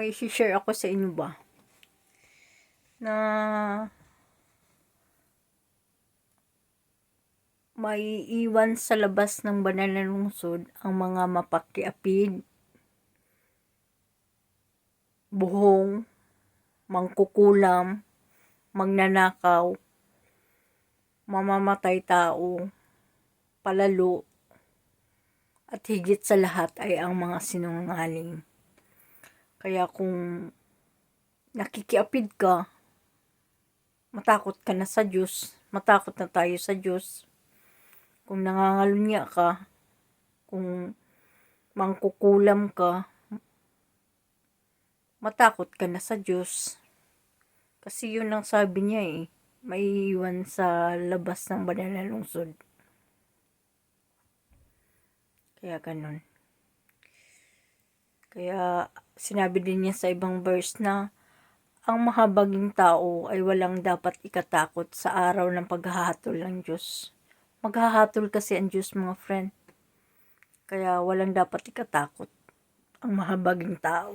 may share ako sa inyo ba na may iwan sa labas ng banal na lungsod ang mga mapakiapid, buhong, mangkukulam, magnanakaw, mamamatay tao, palalo, at higit sa lahat ay ang mga sinungaling. Kaya kung nakikiapid ka, matakot ka na sa Diyos, matakot na tayo sa Diyos. Kung nangangalunya ka, kung mangkukulam ka, matakot ka na sa Diyos. Kasi yun ang sabi niya eh, may iwan sa labas ng banal na lungsod. Kaya ganun. Kaya sinabi din niya sa ibang verse na ang mahabaging tao ay walang dapat ikatakot sa araw ng paghahatol ng Diyos. Maghahatol kasi ang Diyos mga friend. Kaya walang dapat ikatakot ang mahabaging tao.